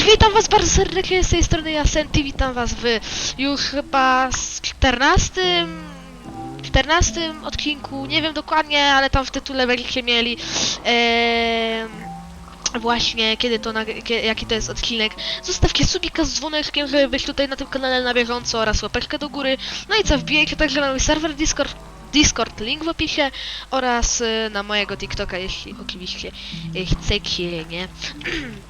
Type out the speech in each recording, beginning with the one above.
Cześć, witam was bardzo serdecznie z tej strony ja Senti, witam was w już chyba z 14 14 odcinku, nie wiem dokładnie, ale tam w tytule będziecie mieli właśnie kiedy to, jaki to jest odcinek. Zostawcie subika z dzwoneczkiem, żeby być tutaj na tym kanale na bieżąco oraz łapeczkę do góry. No i co, wbijajcie także na mój serwer Discord, Discord, link w opisie oraz y, na mojego TikToka, jeśli oczywiście y, chcecie, nie?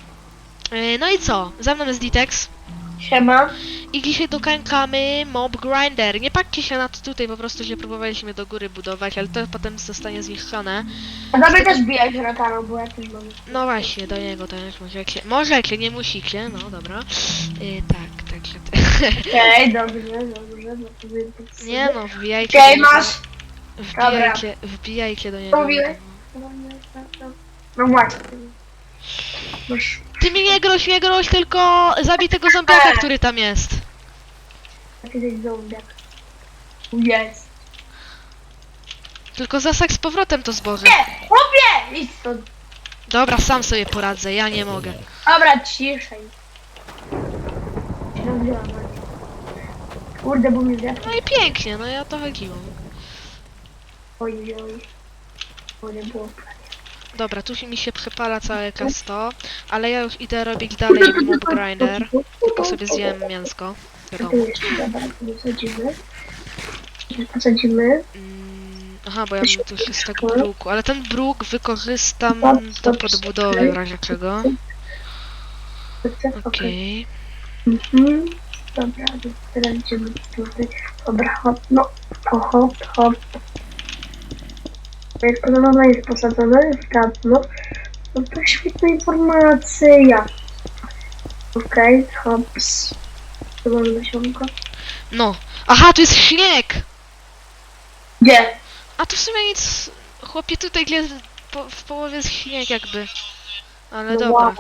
E, No i co? Za mną jest Ditex Siema. i dzisiaj dokańkamy Mob Grinder. Nie patrzcie się na to tutaj, po prostu się próbowaliśmy do góry budować, ale to potem zostanie zniszczone. A tobie też na kanał, bo ja też mam. No właśnie, do niego też możecie. Możecie, nie musicie, no dobra. E, tak, także. Okej, dobrze, dobrze. No wiem, to nie no, wbijajcie. Okej, do niego. masz. Wbijajcie, wbijajcie do niego. Mówiłeś? No właśnie. Masz Ty mi nie groź, nie groź, tylko zabij tego zombiaka, E. który tam jest. jakiś zombiak. Jest. Tylko zasak z powrotem to zboże. Nie! Chłopie! Idź stąd. Dobra, sam sobie poradzę, ja nie mogę. Dobra, ciszej. Się rozdziałam. Kurde, bo zjadł. No i pięknie, no ja to chodziło. Oj, oj. Nie było. Dobra, tu się mi się przypala całe kasto, ale ja już idę robić dalej mob grinder. Tylko sobie zjem mięsko. Wiadomo. Dobra, tu posadzimy. Posadzimy. Mm, aha, bo ja mam tu jeszcze z tego bruku, ale ten bruk wykorzystam do podbudowy w razie czego. Okej. Okej. Mhm. Dobra, więc teraz idziemy tutaj. Dobra, hop, no. O, hop, hop. Jak podobno jest posadzone, jest kapno. No to świetna informacja. Okej, hops. Tu mamy nasionko. No. Aha, tu jest śnieg! Gdzie? A tu w sumie nic... Chłopie, tutaj jest po, w połowie jest śnieg jakby. Ale No dobra. wow.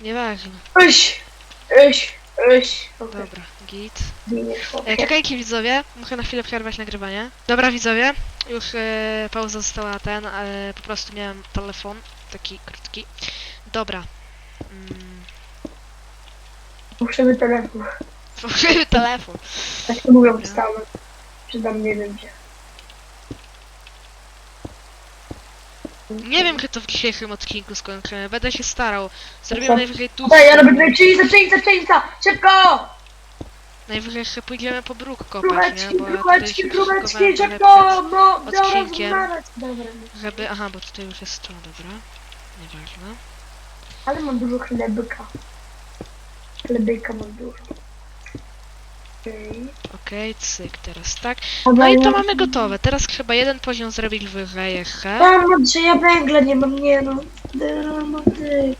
Nieważne. Iś, iś, iś. Okej, Dobra, git. E, czekajcie widzowie, muszę na chwilę przerwać nagrywanie. Dobra widzowie, już e, pauza została ten, e, po prostu miałem telefon, taki krótki. Dobra. Mm, Musimy telefon. Położymy telefon. Tak to mówią stałe. Przydam nie wiem gdzie. Nie wiem, czy to w dzisiejszym odcinku skończymy, będę się starał. Zrobimy najwyżej tu. Daj, ja robię tutaj czyńca, czyńca! Szybko! Najwyżej jeszcze pójdziemy po bruk kopać, nie? Bo ja tutaj króweczki, się szykowałem szybko! No, odcinkiem. zaraz Dobra, Żeby... Aha, bo tutaj już jest to, dobra. Nieważne. ale mam dużo chlebka. Chlebejka mam dużo. Okej. Okej, cyk, teraz tak. No i to mamy gotowe. Teraz trzeba jeden poziom zrobić wyżej jeszcze. Mam, że ja węgla nie mam, nie no. Dramatyk.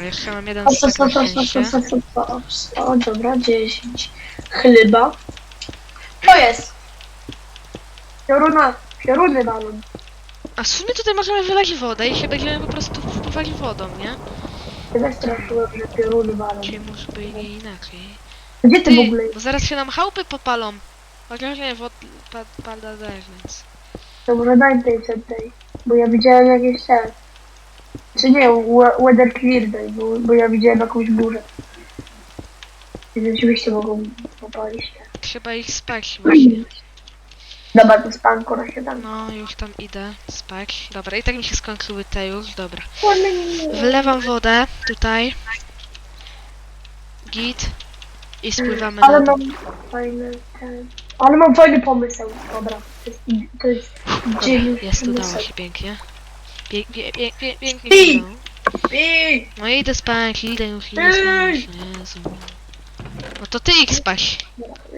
Dobra, jeszcze mam jeden O, co, stek co, na co, co, szczęście. co, co, co, co, o, dobra, 10. Chleba. To jest. Pioruna, pioruny balon. A w sumie tutaj możemy wylać wodę i się będziemy po prostu wpływać wodą, nie? Ja straszyłem, że pioruny balon. Czyli może by nie inaczej. Gdzie ty w ogóle bo zaraz się nam chałupy popalą. Chociaż nie, wod pa pada deszcz, więc... To może daj tej tej, bo ja widziałem jakieś te. Czy nie, we- weather clear day, bo, bo ja widziałem jakąś burzę. I rzeczywiście mogą popalić. Trzeba ich spać właśnie. Dobra, to spanko na śniadanie. No, już tam idę spać. Dobra, i tak mi się skończyły te już, dobra. Wylewam wodę tutaj. Git. I spływamy Ale na dół. mam fajny ten. Ale mam fajny pomysł, dobra. To jest, to jest Dobra, dzień jest, udało pomysł. się pięknie. Pie, pie, pie, pie, pięknie Pi! udało. Ej! No idę spać, idę już, idę spać, Jezu. No to ty idź spać.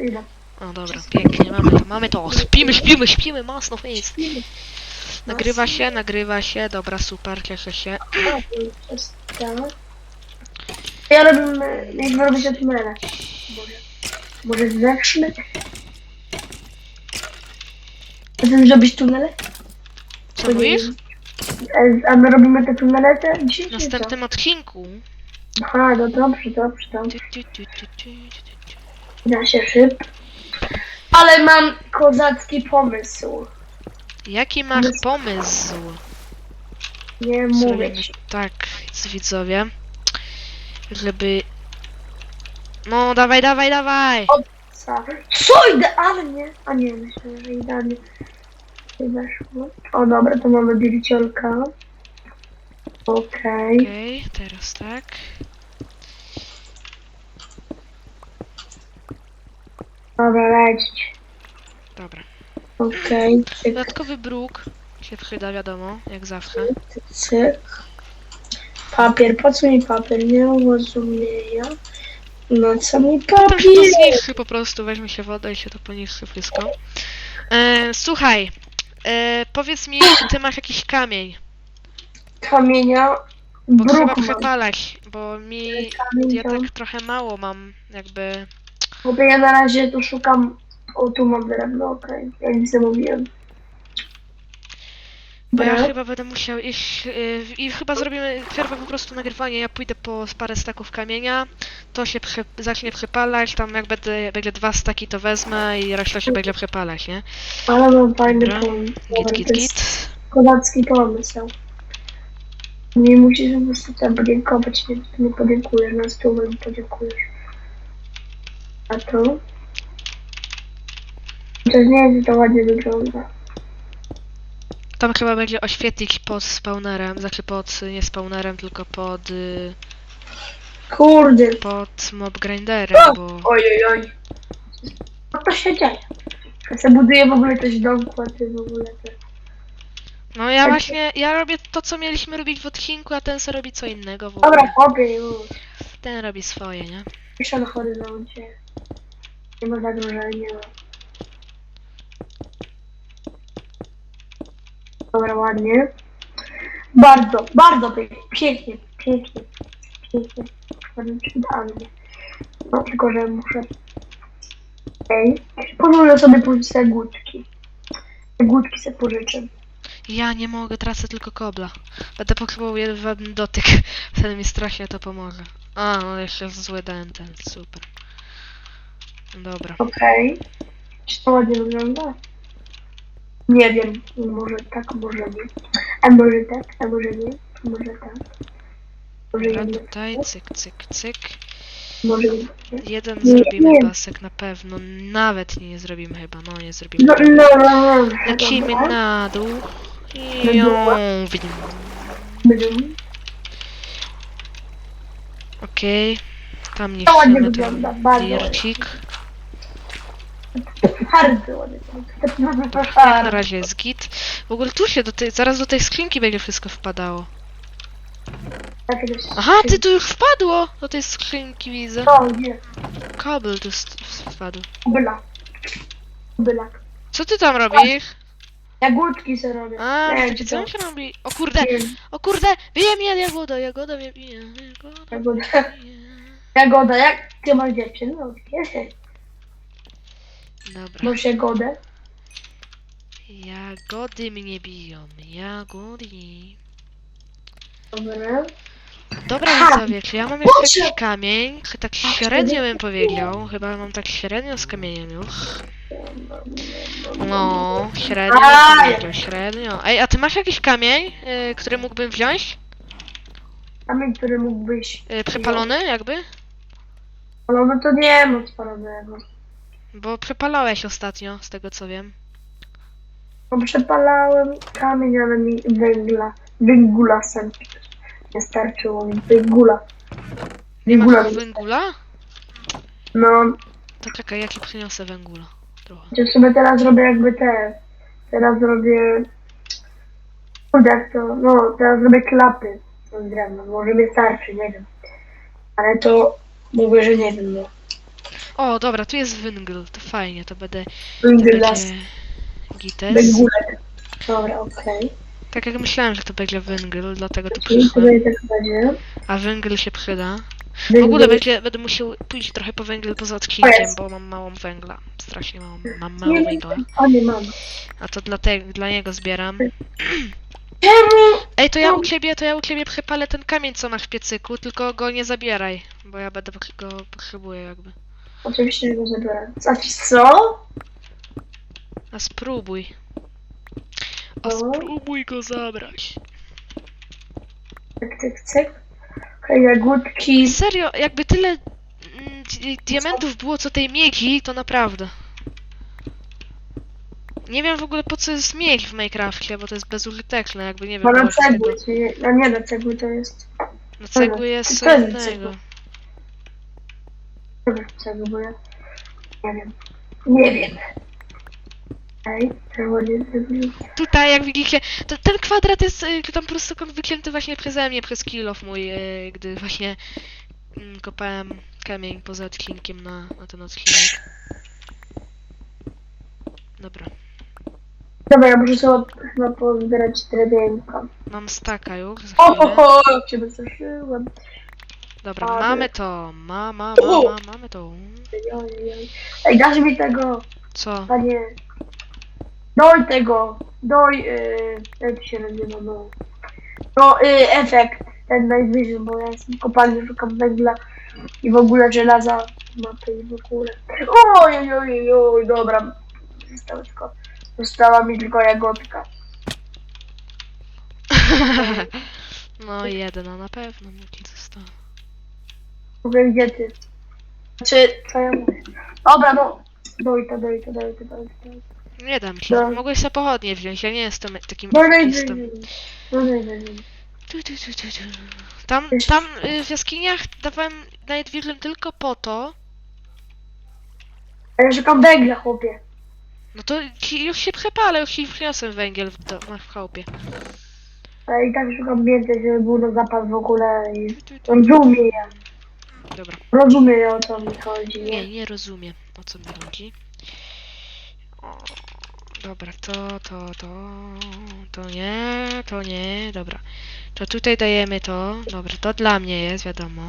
Idę. O dobra, pięknie, mamy to, mamy to. Śpimy, śpimy, śpimy, mocno jest. Nagrywa się, nagrywa się, dobra, super, cieszę się. Ja robię, jak robić od tunele. Może, może zacznę. Chcesz zrobić tunele? Co mówisz? E, A my robimy te tunele te dzisiaj? W czy następnym odcinku. co? Aha, no dobrze, dobrze, dobrze. Da się szyb. Ale mam kozacki pomysł. Jaki masz pomysł? Nie mówię Zrobimy ci. tak, z widzowie, żeby... No, dawaj, dawaj, dawaj! Co? Co idealnie? A nie, myślę, że idealnie. Nie weszło. O dobra, to mamy dirciolka. Okej. Okej, teraz tak. Dobra, lecić. Dobra. Okej. Cyk, Dodatkowy bruk się przyda, wiadomo, jak zawsze. cyk. Papier, po co mi papier? Nie rozumiem. No co mi się to papier? zniszczy po prostu, weźmie się woda i się to poniszczy wszystko. E, słuchaj, e, powiedz mi, czy ty masz jakiś kamień, Kamienia. bo trzeba Bruk mam. przepalać, bo mi... Kamień Ja tak trochę mało mam, jakby... Bo ja na razie tu szukam. O, tu mam drewno, okej. Jak nie mówiłem. Bo ja Dobra. chyba będę musiał iść y, i chyba zrobimy przerwę po prostu nagrywanie. Ja pójdę po parę staków kamienia, to się prze, zacznie przepalać, tam jak będę, będzie dwa staki to wezmę i reszta się będzie przepalać, nie? Ale mam fajny Dobra. pomysł. Git, git, jest git. Kodacki pomysł. Nie musisz po prostu tam podziękować, nie, nie podziękujesz, na stówę nie podziękujesz. A to? To nie wiem, że to ładnie wygląda. Tam chyba będzie oświetlić pod spawnerem, znaczy pod, nie spawnerem, tylko pod, y, Kurde. pod mob grinderem, bo... Oj, oj, oj. Co to się dzieje? Ja sobie buduję w ogóle coś domku, a ty w ogóle te... No ja właśnie, ja robię to, co mieliśmy robić w odcinku, a ten se robi co innego w ogóle. Dobra, chłopie, już. Ten robi swoje, nie? Piszę na horyzoncie. Nie ma zagrożenia, nie ma. Dobra, ładnie. Bardzo, bardzo pięknie, pięknie, pięknie, idealnie. No, tylko że muszę... Okej. Pozwolę sobie pójść te głódki. Te głódki sobie pożyczę. Ja nie mogę, tracę tylko kobla. Będę potrzebował jeden dotyk. Wtedy mi strasznie to pomoże. A, no jeszcze zły dałem ten, super. Dobra. Okej. Czy to ładnie wygląda? Nie wiem. Może tak, może nie. A może tak, a może nie. Może tak. Może Dobra, jednak tutaj, cyk, cyk, cyk. Może jednak nie. Jeden Nie, zrobimy nie. pasek na pewno. Nawet nie zrobimy chyba, no nie zrobimy. No, no, no, no. Lecimy Dobra. na dół. I ją widzimy. Okej. Tam To ładnie wygląda, ten bardzo dircik. Ładnie. Jak na razie jest git. W ogóle tu się do tej, zaraz do tej skrzynki będzie wszystko wpadało. Tak, Aha, ty tu już wpadło! Do tej skrzynki widzę. Nie. Kabel tu wpadł. Bylak. Bylak. Co ty tam robisz? Jagódki sobie robię. A, Nie, czy co to- on się robi? O kurde, Nie, o kurde, bije mnie jagoda, jagoda mnie bije, jagoda Jagoda. Jagoda, jak ty masz dziewczynę? No, nie. Dobra, Masz jagodę? jagody mnie biją, jagody. Dobra. Dobra widzowie, czy ja mam jeszcze jakiś kamień? Ch- Tak średnio bym powiedział, chyba mam tak średnio z kamieniem już. No, średnio bym powiedział, średnio. Ej, a ty masz jakiś kamień, y, który mógłbym wziąć? Kamień, który mógłbyś... Y, przepalony jakby? No, no to nie ma spalonego. Bo przepalałeś ostatnio, z tego co wiem. Bo przepalałem kamień, ale mi węgla, węgula sem nie starczyło mi węgula. Nie Węgula masz mi węgula? No, To czekaj, ja ci przyniosę węgula. Trochę. sobie teraz robię jakby te, teraz robię, kurde jak to, no teraz robię klapy z drewna, może mi starczy, nie wiem. Ale to mówię, że nie wiem, no. O, dobra, tu jest węgl, to fajnie, to będę... Będzie gites. węgulek. Dobra, okej. Tak jak myślałem, że to będzie węgl, dlatego tu Czyli przyszłem. tutaj tak będzie. A węgl się przyda. W ogóle będzie, będę musiał pójść trochę po węgiel poza odcinkiem, bo mam małą węgla. Strasznie małą, mam mało nie, węgla. O nie mam. A to dla, te, dla niego zbieram. Czemu? Ej, to ja u ciebie, to ja u ciebie przypalę ten kamień, co masz w piecyku, tylko go nie zabieraj, bo ja będę go potrzebuję jakby. Oczywiście, go zabiorę. Znaczy co? A spróbuj. A No. spróbuj go zabrać. Tak, tak, cyk. Okej, jagódki. Serio, jakby tyle mm, di- diamentów było co tej miedzi, to naprawdę. Nie wiem w ogóle po co jest miedź w Minecrafcie, bo to jest bezużyteczne, jakby nie wiem. Bo na z tego- cegły, czyli... No nie, na cegły to jest... Na cegły jest co To jest innego. Dobra, cegły, bo ja... Nie wiem. Nie wiem. Ej, czerwony. Tutaj, jak widzicie, to ten kwadrat jest y, tam po prostu wycięty właśnie przeze mnie, przez kill off mój, y, gdy właśnie mm, kopałem kamień poza odcinkiem na, na ten odcinek. Dobra, Dobra, ja muszę sobie chyba pozbierać drewienko. mam staka już, za O, ho, chwilę. ho, jak się wystraszyłem. Dobra, ale- mamy to, ma, ma, ma, ma, mamy to. Ej, dasz mi tego, Co? panie. Doj tego. Doj, yy, jak się nazywa, no. No, yy, efekt. Ten najwyższy, bo ja jestem kopalny, szukam węgla i w ogóle żelaza mapy i w ogóle. Oj, oj, oj, oj, dobra. Została tylko, została mi tylko jagodka. no jedna na pewno została. Mówię, gdzie ty? Znaczy, co ja mówię? Dobra, no. Doj to, doj to, doj to, doj to. doj to. Nie dam się, No. mogłeś sobie pochodnie wziąć, ja nie jestem takim i- oszustem. no, no, no, no. Tu, tu, tu, tu, tu. Tam, tam y, w jaskiniach dawałem Night tylko po to, A ja szukam węgla, chłopie. no to ci, już się przepalę, już ci przyniosłem węgiel w, do, w chałupie. A i tak szukam więcej, żeby był na zapas w ogóle i Tu, tu, tu. rozumie ja. Dobra, Rozumie o co mi chodzi, nie, nie? rozumiem o co mi chodzi. O, dobra, to, to, to, to nie, to nie, dobra. To tutaj dajemy to, dobra, to dla mnie jest, wiadomo.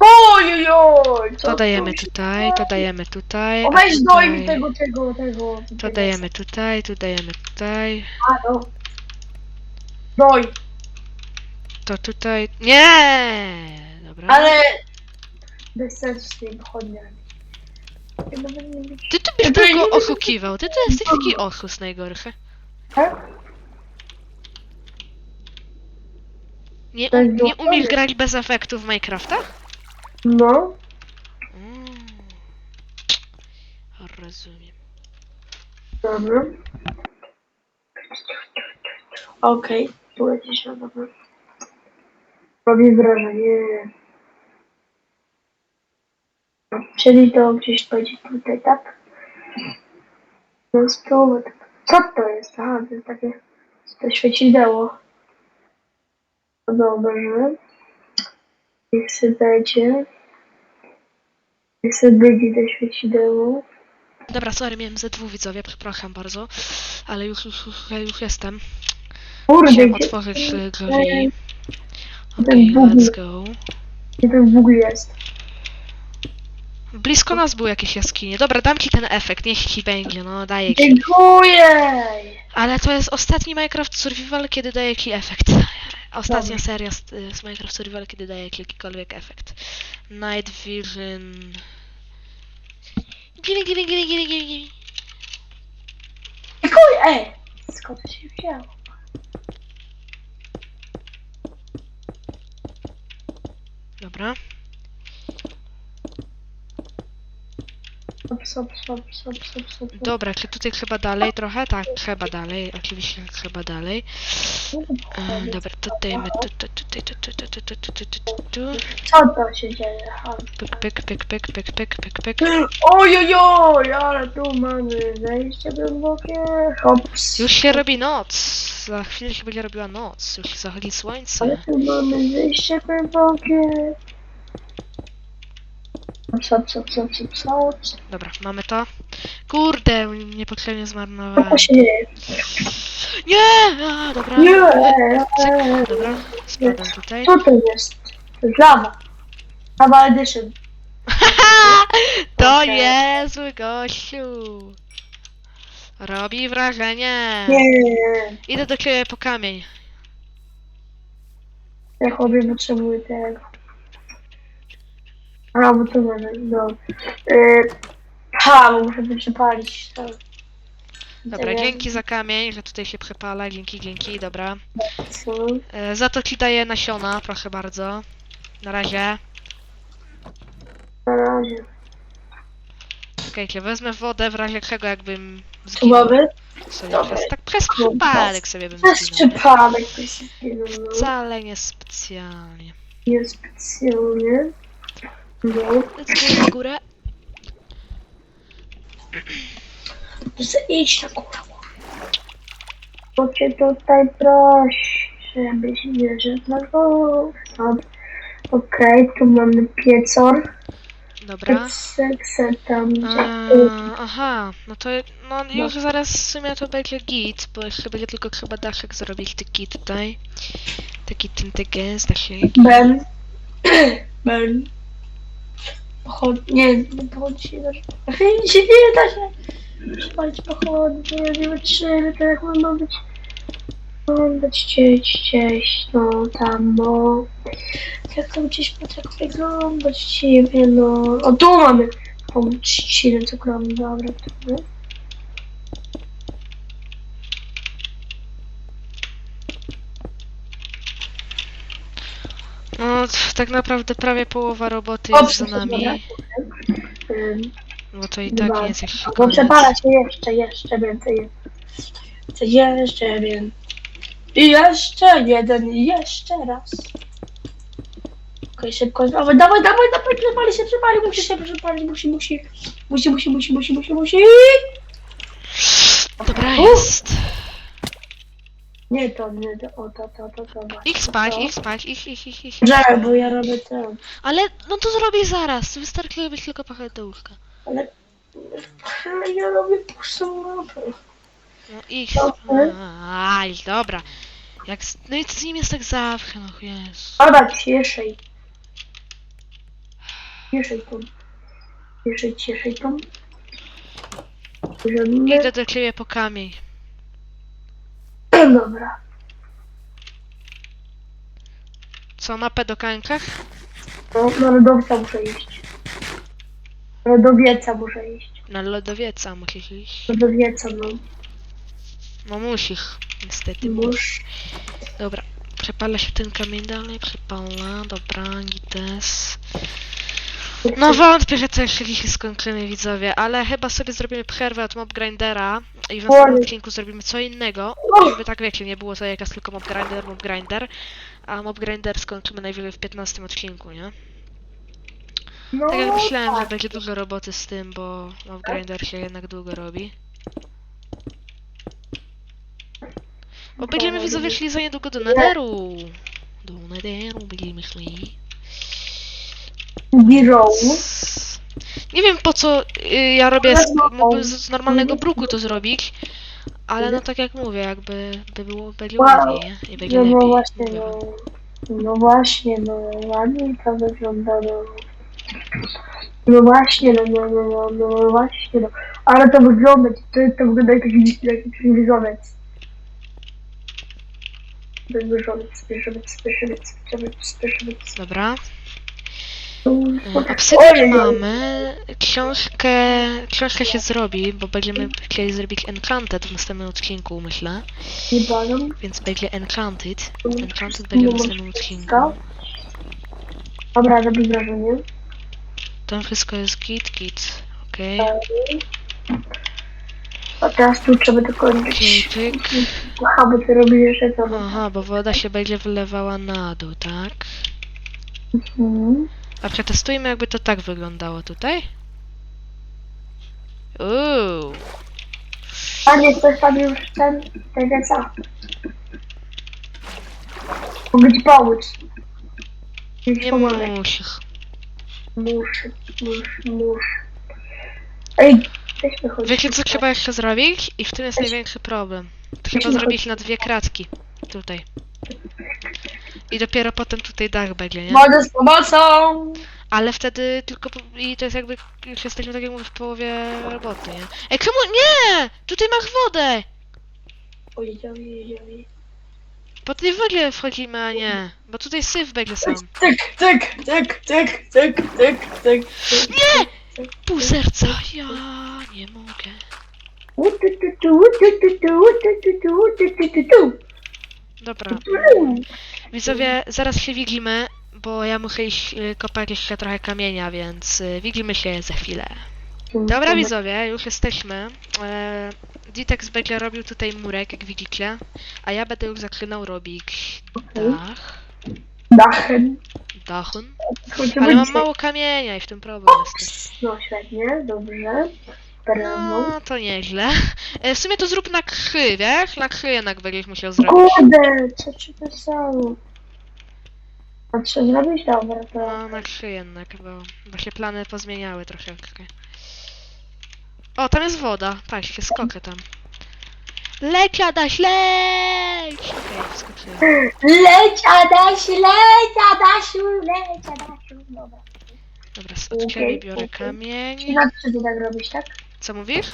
Oj, oj, oj! co To dajemy tu się- tutaj, to dajemy tutaj. O, a weź doj tutaj- mi tego, tego, tego. To dajemy tutaj, tu dajemy tutaj. A, no. Doj, To tutaj. Nie! Dobra. ale... Bez sensu z tymi pochodniami. Ty tu byś tylko nie- oszukiwał. Ty to jesteś taki oszust najgorszy. tak? Nie, To um, nie umiesz dokładnie. grać bez efektów w Minecrafta? No. Mm. Rozumiem. Dobra. Okej, tu lecisz na dobra. Robi wrażenie. Czyli to gdzieś będzie tutaj, tak? No spróbuj. Co to jest? Aha, to jest takie to świecideło. No Dobrze. Niech się będzie. Niech się będzie to świecideło. Dobra, sorry, miałem ze dwóch widzowie, przepraszam bardzo. Ale już, już, już, już jestem. Kurde, Musiałem gdzie, otworzyć y, drzwi. ten Okej, Bóg. let's go. gdzie ten Bóg jest? Blisko nas były jakieś jaskinie. Dobra, dam ci ten efekt, niech ci węgiel, no daję ci. Dziękuję! Ale to jest ostatni Minecraft Survival, kiedy daje ci efekt. Ostatnia Dobra. seria z, z Minecraft Survival, kiedy daje jakikolwiek efekt. Night Vision. Gimme, gimme, gimme, gimme, gimme, gimme. Dziękuję! Ej! Skąd to się wzięło? Dobra. Stop, stop, stop, stop, stop, stop. Dobra, czy tutaj trzeba dalej trochę? Tak, trzeba dalej. Oczywiście trzeba dalej. E, dobra, tutaj my tu, tu, tutaj, tu, tu, tu, tu, tu, tu, tu, tu, tu. Co to się dzieje? Aha. Pyk, pyk, pyk, pyk, pyk, pyk, pyk, pyk. Oj, oj, oj, ale tu mamy zejście głębokie. Hops. Już się robi noc. Za chwilę się będzie robiła noc. Już zachodzi Ale słońce. tu mamy zejście głębokie. Stop, stop, stop, stop, stop. Dobra, mamy to. Kurde, niepotrzebnie Co zmarnowałem. to się dzieje? Nie! A, dobra. Nie! Cyk, Dobra, spadam tutaj. Co to jest? Lawa. Lawa edition. To Okej. niezły gościu. Robi wrażenie. Nie, Idę do ciebie po kamień. ja chłopie potrzebuję tego. A, bo to może, no. Yy, ha, bo muszę to przepalić. To. Dobra, dzięki za kamień, że tutaj się przepala. Dzięki, dzięki, dobra. co? E, za to ci daję nasiona, proszę bardzo. Na razie. Na razie. Czekajcie, wezmę wodę w razie czego jakbym zginął Słaby? sobie Dobra. przez, tak przez przypadek sobie bym Przez zginął. przypadek to się zginął, no. Wcale nie specjalnie. Nie No. Lecę na górę. Iść na górę. Bo cię tutaj prosi, żebyś nie żeglował. Okej, tu mamy piecor. Dobra. Tam. A, aha, no to no już zaraz w sumie to będzie git, bo jeszcze będzie tylko trzeba daszek zrobić taki tutaj. Taki tynteges, daszek. Ben. Ben. Pochod... Nie, pochodzi da się. nie da się. Przepalić pochodnie, nie, wytrzymy, to jak mam być. Mam być gdzieś, gdzieś, no tam, no. Jak to gdzieś tak wyglądać ciebie, no. O, tu mamy. O, trzcinę cukrową, dobra, tu. No tak naprawdę prawie połowa roboty jest za nami. Ym, bo to i tak nie jest jeszcze Bo koniec. przepala się jeszcze, jeszcze więcej. Chcę jeszcze więcej. I jeszcze jeden, i jeszcze raz. Okej, szybko, dawaj, dawaj, dawaj, dawaj, przepali się, przepali, musi się przepalić, musi, musi, musi, musi, musi, musi, musi, musi. Dobra, jest. Nie to, nie to, o to, to, to, to. właśnie Ich spać, to. ich spać, ich, ich, ich, ich. Że, bo ja robię to. Ale no to zrobię zaraz, wystarczy żebyś tylko łóżka. Ale, ale ja robię pustą mapę. No ich. Dobrze. Aj, dobra. Jak. No i z nim jest tak zawsze, no jest. Dobra, cieszej. Cieszej tą. Cieszej, cieszej tą. Idę do ciebie po kamień. Dobra. Co, mapę do kańczach? No, na lodowca muszę iść. Lodowieca muszę iść. Na lodowieca musisz iść. Lodowieca, no. No musisz, niestety. Musz. Dobra, przepala się ten kamień dalej, przepala, dobra, gites. No wątpię, że to jeszcze dzisiaj skończymy widzowie, ale chyba sobie zrobimy przerwę od Mob Grindera i w następnym odcinku zrobimy co innego, żeby tak wiecie, nie było to jakaś tylko Mob Grinder, Mob Grinder, a Mob Grinder skończymy najwyżej w 15 odcinku, nie? No, Tak jak myślałem, że tak. będzie dużo roboty z tym, bo Mob Grinder się jednak długo robi. Bo będziemy widzowie szli za niedługo do Netheru. Do Netheru będziemy szli. Birą. Nie wiem po co y, ja robię, z, No, mógłbym z, z normalnego bruku to zrobić, ale no tak jak mówię, jakby by było, będzie Wow. ładniej, nie? I będzie No, lepiej. no właśnie, no. No właśnie, no ładniej to wygląda, no. No właśnie, no, no, no, no, no właśnie, no. Ale to wygląda, to, to wygląda jak jakiś, jak jakiś wyżowiec. Wyżowiec, wyżowiec, wyżowiec, wyżowiec, wyżowiec. Dobra. Mm, Obsydian Ojej, mamy, książkę, książkę się zrobi, bo będziemy chcieli zrobić Enchanted w następnym odcinku, myślę. Więc będzie Enchanted. Mm, Enchanted będzie w następnym odcinku. Dobra, robi wrażenie. Tam wszystko jest git, git. Okej. A teraz tu trzeba Okej, dokończyć. pyk. Aha, bo ty robisz jeszcze to. Aha, bo woda się będzie wylewała na dół, tak? Mhm. A przetestujmy jakby to tak wyglądało tutaj. Uuu. A nie chcesz tam już ten, tego co? Mogę ci pomóc. Nie musisz. Muszę, muszę, muszę. Ej, wychodź. Wiecie co trzeba jeszcze zrobić? I w tym jest największy problem. Trzeba zrobić na dwie kratki. Tutaj. I dopiero potem tutaj dach będzie, nie? Mordę z pomocą! Ale wtedy tylko... I to jest jakby... Już jesteśmy, tak jak mówię, w połowie roboty, nie? Ej, czemu... Nie! Tutaj masz wodę! Oj, oj, oj. Po tej wodzie wchodzimy, a nie. Bo tutaj syf będzie sam. Tyk, tyk, tyk, tyk, tyk, tyk, tyk. Nie! Pół serca. Ja nie mogę. Dobra. Widzowie, zaraz się widzimy, bo ja muszę iść y, kopać jeszcze trochę kamienia, więc y, widzimy się za chwilę. Dobra widzowie, już jesteśmy. E, Ditex będzie robił tutaj murek, jak widzicie, a ja będę już zaczynał robić dach. Dachem. Dachun. Ale mam mało kamienia i w tym problem jest. No świetnie, dobrze. No, to nieźle. E, w sumie to zrób na kry, wiesz? Na kry jednak będziesz musiał zrobić. Kurde, co ci pisało? A co zrobić? Dobra, to... No, na kry jednak, bo, bo się plany pozmieniały troszeczkę. O, tam jest woda. Patrzcie, skokę tam. Leć, Adaś, leć! Okej, skoczyłem. Leć, Adaś, leć, Adasiu, leć, Adasiu. Dobra. Dobra, z od ciebie biorę okej. kamień. Czyli na trzy tak robisz, tak? Co mówisz?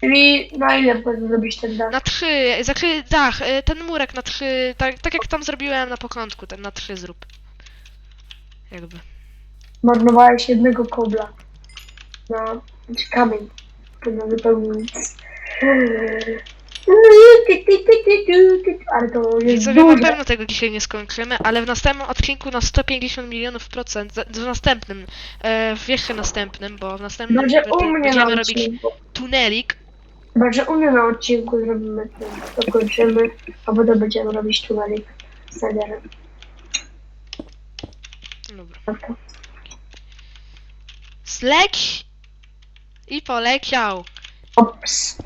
Czyli na ile potem zrobić ten dach? Na trzy, znaczy dach, y, ten murek na trzy, tak, tak jak tam zrobiłem na początku, ten na trzy zrób. Jakby. Marnowałeś jednego kobla. Na kamień. To na zupełnie nic. Ale to jest na duże. pewno tego dzisiaj nie skończymy, ale w następnym odcinku na 150 milionów procent, za- w następnym, e, w jeszcze następnym, bo w następnym u mnie na będziemy robić odcinku. tunelik. Chyba, że u mnie na odcinku zrobimy ten, dokończymy, a potem będziemy robić tunelik z Nederem. Dobra. To- Zleć i poleciał. Ops.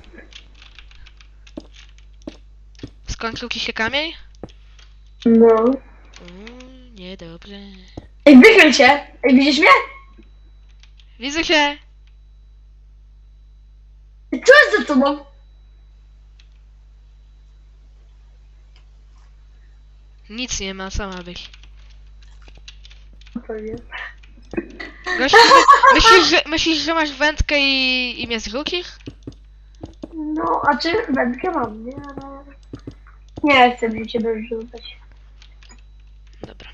Skończył ci się kamień? No. Mm, niedobrze. Ej, wychyl się! Ej, widzisz mnie? Widzę się. Co jest za tobą? Nic nie ma, co ma być. To. Gościu, my, myślisz, że, myślisz, że masz wędkę i, i mnie zrzucisz? No, a czy wędkę mam, nie? Ale... Nie chcę mi ciebie rzucać. Dobra.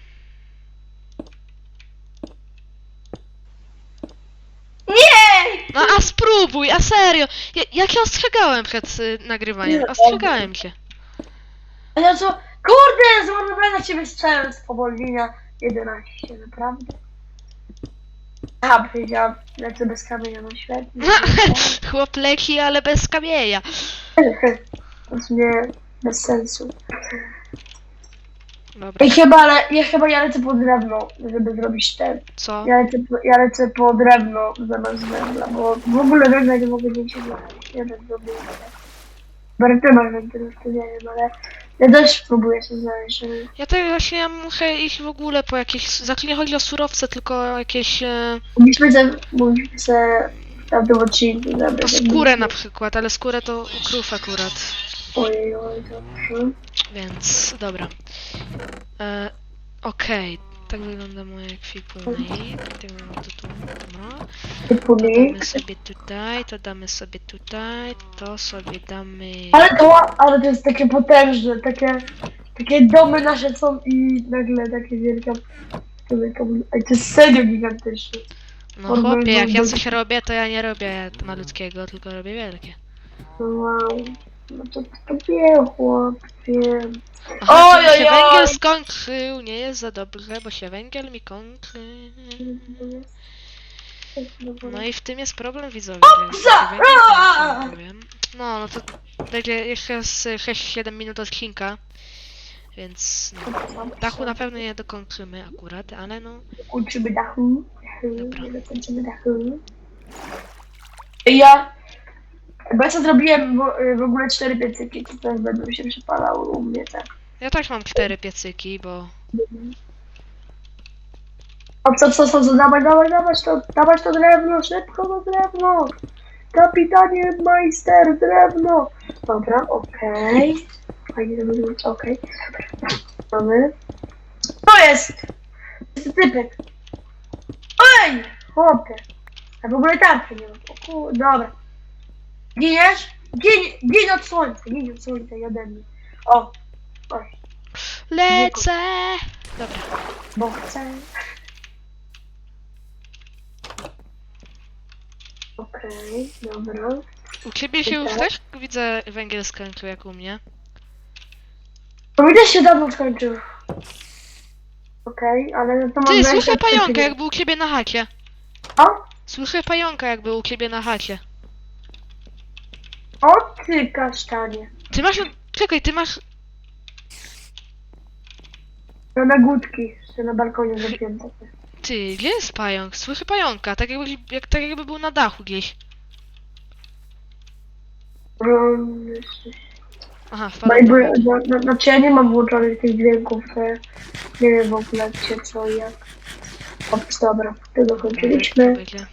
Nie! No a spróbuj, a serio. Ja, jak ja ostrzegałem przed y, nagrywaniem? Nie, Ostrzegałem się. Ale co? Kurde, zmarnowałem na ciebie strzelę z powolnienia 11, naprawdę? A, powiedziałam, lecę bez kamienia na świetnie. Chłop leci, ale bez kamienia. To w sumie bez sensu. Dobra, I chyba, ale ja chyba ja lecę po drewno, żeby zrobić ten. co? Ja lecę, po- ja lecę po drewno zamiast węgla, bo w ogóle węgla nie mogę mieć znaleźć. Ja tak zrobię. Bardzo ty masz węgiel, już to nie wiem, ale ja też próbuję się znaleźć. żeby- Ja też właśnie ja muszę iść w ogóle po jakieś... Znaczy nie chodzi o surowce, tylko o jakieś... E, Mogliśmy se, mogliśmy se w tamtym odcinku skórę na przykład, ale skórę to ukrów akurat. Ojej, oj, dobrze. Więc, dobra. E, Okej, tak wygląda moje ekwipunek. Tak wygląda to tu, dobra. To damy sobie tutaj, to damy sobie tutaj, to sobie damy... Ale to, ale to jest takie potężne, takie, takie domy nasze są i nagle takie wielkie. Ej, to jest serio gigantyczne. No chłopie, jak ja coś robię, to ja nie robię malutkiego, tylko robię wielkie. No wow. No to to wie, chłopie. Aha, Oj, się oj, oj. węgiel skończył, nie jest za dobrze, bo się węgiel mi kończy. No i w tym jest problem widzowie, że się za- węgiel kończy, Aaa! nie powiem. No, no to będzie jeszcze z 6-7 minut odcinka, więc no. Dachu na pewno nie dokończymy akurat, ale no, Uczymy dachu. Dobra. Nie dokończymy dachu. Ja... Bo ja co zrobiłem w, w ogóle cztery piecyki, to też będą się przypalały u mnie, tak. ja też mam cztery piecyki, bo O co, co, co, co, dawaj, dawaj, dawać to, dawać to drewno, szybko to drewno. Kapitanie majster, drewno. Dobra, okej. Fajnie, żeby zrobić, okej. Mamy. To jest! Jest typek. Ej! Chłopie. A w ogóle tarczy nie mam. O. Dobra. Giniesz? Gin, gin od słońca, gin od słońca i ode mnie. O. Oj, lecę! Dobra, bo chcę. Okej, dobra. U ciebie się już Tak. też widzę węgiel skończył jak u mnie. To się dawno skończył. Okej, ale no to mam Ty, najpierw słyszę pająka przeciwnie. jakby u ciebie na chacie. O? Słyszę pająka jakby u ciebie na chacie. O ty kasztanie. Ty masz... Czekaj, ty masz... No na gutki, jeszcze na balkonie zamknięte. Ty, gdzie jest pająk? Słyszę pająka, tak jakby, jak, tak jakby był na dachu gdzieś. No, jeszcze- Aha, No wpadł. i bo, no, no, znaczy ja nie mam włączonych tych dźwięków, nie wiem w ogóle gdzie, co i jak. O, dobra, to dokończyliśmy. Będzie.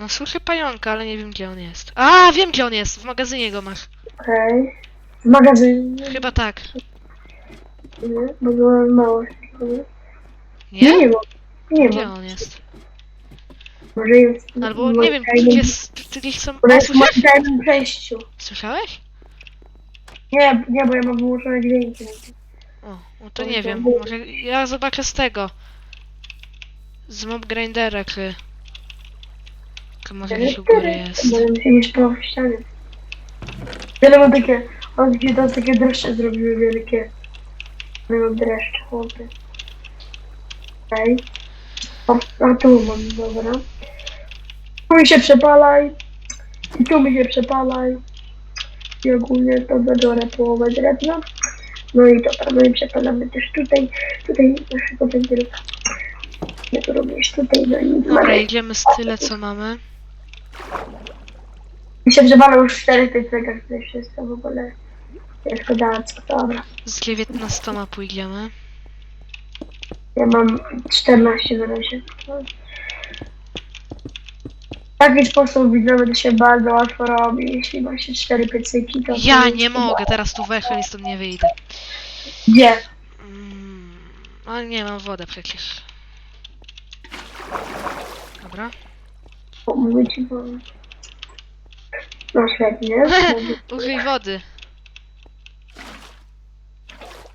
No słyszę pająka, ale nie wiem gdzie on jest. A, wiem gdzie on jest, w magazynie go masz. Okej. W magazynie, Chyba tak. nie? Bo byłem mało. Nie, Nie? nie ma. Nie Gdzie ma. on jest? Może jest. Albo nie wiem, gdzie jest, czy, czy gdzieś są... Może A, jest w słyszałeś? moim tajnym przejściu. Słyszałeś? Nie, nie, bo ja mam wyłączone dźwięki. O, no to nie wiem, może ja zobaczę z tego. Z mob grindera, czy... czy może gdzieś u góry jest. Może mi się nie szpał w ścianie. Ja mam takie, on takie, to takie dreszcze zrobiły wielkie. Miałem dreszcze, chłopie. Okej. O, A tu mam, dobra. Tu mi się przepalaj. I tu mi się przepalaj. I ogólnie to zabiorę połowę drewna. No i dobra, no i przepalamy też tutaj, tutaj naszego węgielka. Ja to robisz tutaj, no i Dobra, mamy. idziemy z tyle co mamy. Mi się przewala już cztery w tej cegach, to wszystko w ogóle. Jest kozacko, dobra. Z 19 pójdziemy. Ja mam 14 na razie. W taki sposób widzowie to się bardzo łatwo robi. Jeśli ma się cztery piecyki, to... Ja to nie jest mogę, teraz tu weszłem i stąd nie wyjdę. Gdzie? Mm, ale nie mam wodę przecież. Dobra. O, Mówię ci, bo... No świetnie. Użyj wody.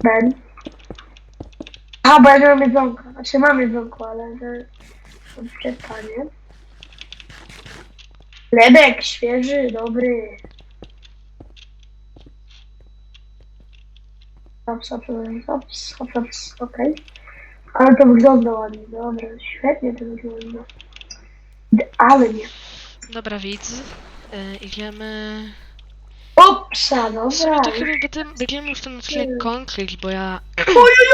Ben. Aha, bo ja nie mam jedzonka. Znaczy mam jedzonko, ale że... to Przestanie. Chlebek świeży, dobry. Stop, stop, stop, stop, stop, okej. Ale to wygląda ładnie, dobra, świetnie to wygląda. Idealnie. Dobra, widz. Y, idziemy... Opsa, dobra. to chyba będziemy, będziemy już ten odcinek kończyć, bo ja...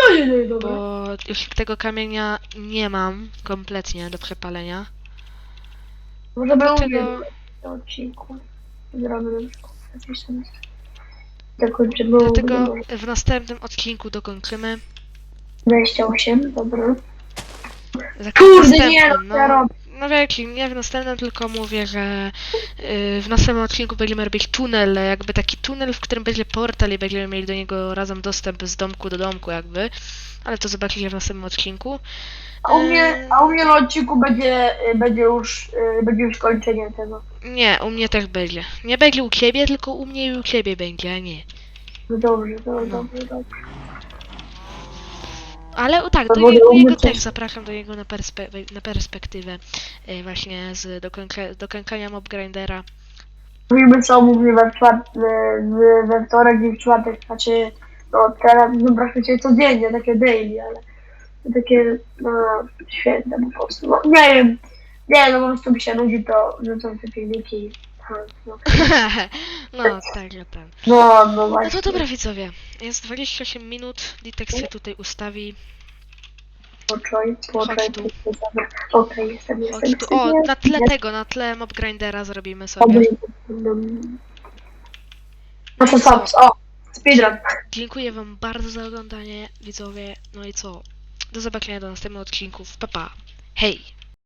Ojojoj, dobra. Bo już tego kamienia nie mam kompletnie do przepalenia. Może Dlatego- będzie w odcinku. Zrobię tam. Zakończymy. Dlatego w następnym odcinku dokończymy. 28, dobra. Za Kurde, nie, następnym, no, ja no, robię. No wiecie, nie w następnym, tylko mówię, że y, w następnym odcinku będziemy robić tunel, jakby taki tunel, w którym będzie portal i będziemy mieli do niego razem dostęp z domku do domku jakby. Ale to zobaczycie w następnym odcinku. A u mnie, a u mnie na odcinku będzie, y, będzie już, y, będzie już kończenie tego. Nie, u mnie też będzie. Nie będzie u ciebie, tylko u mnie i u ciebie będzie, a nie. No dobrze, to No. dobrze, dobrze. Ale o tak, do jego, jego też. zapraszam do jego na, perspe- na perspektywę y, właśnie z dokończa- dokończenia mob grindera. Mówimy co mówimy we we, we wtorek i w czwartek, znaczy, no teraz, no praktycznie codziennie, takie daily, ale takie, no, świetne po prostu, no, nie wiem, nie, no po prostu mi się nudzi to, rzucam te filmiki, no, no, tak, że ten. no, no No właśnie. to dobra widzowie, jest 28 minut, Ditek się tutaj ustawi. Poczekaj, poczekaj, tu. okej, jestem, jestem, Chodź tu. O, na tle tego, na tle mob grindera zrobimy sobie. No, No no to co, o, speedrun. Dziękuję wam bardzo za oglądanie, widzowie. No i co? Do zobaczenia do następnych odcinków. Pa pa. Hej!